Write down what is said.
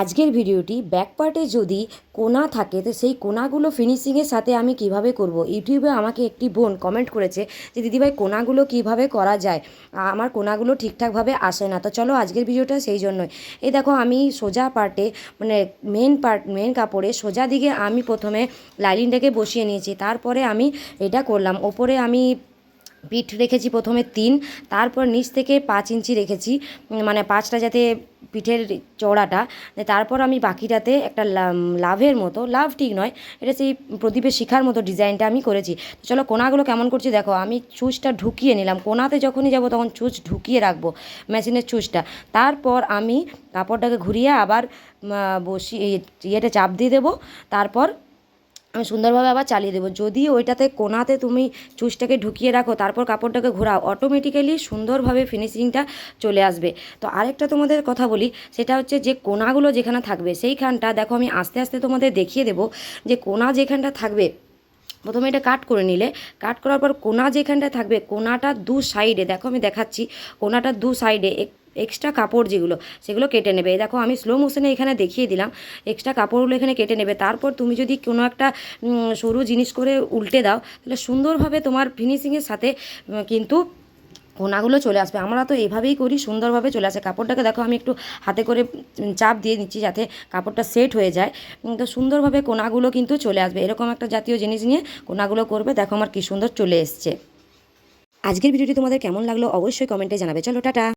আজকের ভিডিওটি ব্যাক পার্টে যদি কোনা থাকে, তো সেই কোনাগুলো ফিনিশিংয়ের সাথে আমি কীভাবে করব? ইউটিউবে আমাকে একটি বোন কমেন্ট করেছে যে, দিদিভাই, কোনাগুলো কীভাবে করা যায়? আমার কোনাগুলো ঠিকঠাকভাবে আসে না। তো চলো আজকের ভিডিওটা সেই জন্যই। এই দেখো, আমি সোজা পার্টে মানে মেন পার্ট মেন কাপড়ে সোজা দিকে আমি প্রথমে লাইলিনটাকে বসিয়ে নিয়েছি। তারপরে আমি এটা করলাম। ওপরে আমি পিঠ রেখেছি প্রথমে তিন, তারপর নিচ থেকে পাঁচ ইঞ্চি রেখেছি। মানে পাঁচটা যাতে পিঠের চড়াটা তারপর আমি বাকিটাতে একটা লাভের মতো, লাভ ঠিক নয়, এটা সেই প্রদীপের শিখার মতো ডিজাইনটা আমি করেছি। তো চলো কোনাগুলো কেমন করছি দেখো, আমি চুচটা ঢুকিয়ে নিলাম, কোনাতে যখনই যাব তখন চুচ ঢুকিয়ে রাখব, মেশিনের চুচটা তারপর আমি কাপড়টাকে ঘুরিয়ে আবার বসি বসিয়ে ইয়েটা চাপ দিয়ে দেবো, তারপর সুন্দরভাবে আবার চালিয়ে দেবো। যদি ওইটাতে কোনাতে তুমি চুষটাকে ঢুকিয়ে রাখো, তারপর কাপড়টাকে ঘোরাও অটোমেটিক্যালি সুন্দরভাবে ফিনিশিংটা চলে আসবে। তো আরেকটা তোমাদের কথা বলি, সেটা হচ্ছে যে কোনাগুলো যেখানে থাকবে, সেইখানটা দেখো আমি আস্তে আস্তে তোমাদের দেখিয়ে দেবো, যে কোনা যেখানটা থাকবে, প্রথমে এটা কাট করে নিলে, কাট করার পর কোনা যেখানটা থাকবে, কোনাটা দু সাইডে দেখো আমি দেখাচ্ছি কোনাটার দু সাইডে এক্সট্রা কাপড় যেগুলো, সেগুলো কেটে নেবে। দেখো আমি স্লো মোশনে এখানে দেখিয়ে দিলাম এক্সট্রা কাপড়গুলো এখানে কেটে নেবে। তারপর তুমি যদি কোনো একটা সরু জিনিস করে উল্টে দাও, তাহলে সুন্দরভাবে তোমার ফিনিশিংয়ের সাথে কিন্তু কোনাগুলো চলে আসবে। আমরা তো এভাবেই করি, সুন্দরভাবে চলে আসে। কাপড়টাকে দেখো আমি একটু হাতে করে চাপ দিয়ে নিচ্ছি যাতে কাপড়টা সেট হয়ে যায়। তো সুন্দরভাবে কোনাগুলো কিন্তু চলে আসবে। এরকম একটা জাতীয় জিনিস নিয়ে কোনাগুলো করবে। দেখো আমার কি সুন্দর চলে এসছে। আজকের ভিডিওটি তোমাদের কেমন লাগল অবশ্যই কমেন্টে জানাবে। চলো, টাটা।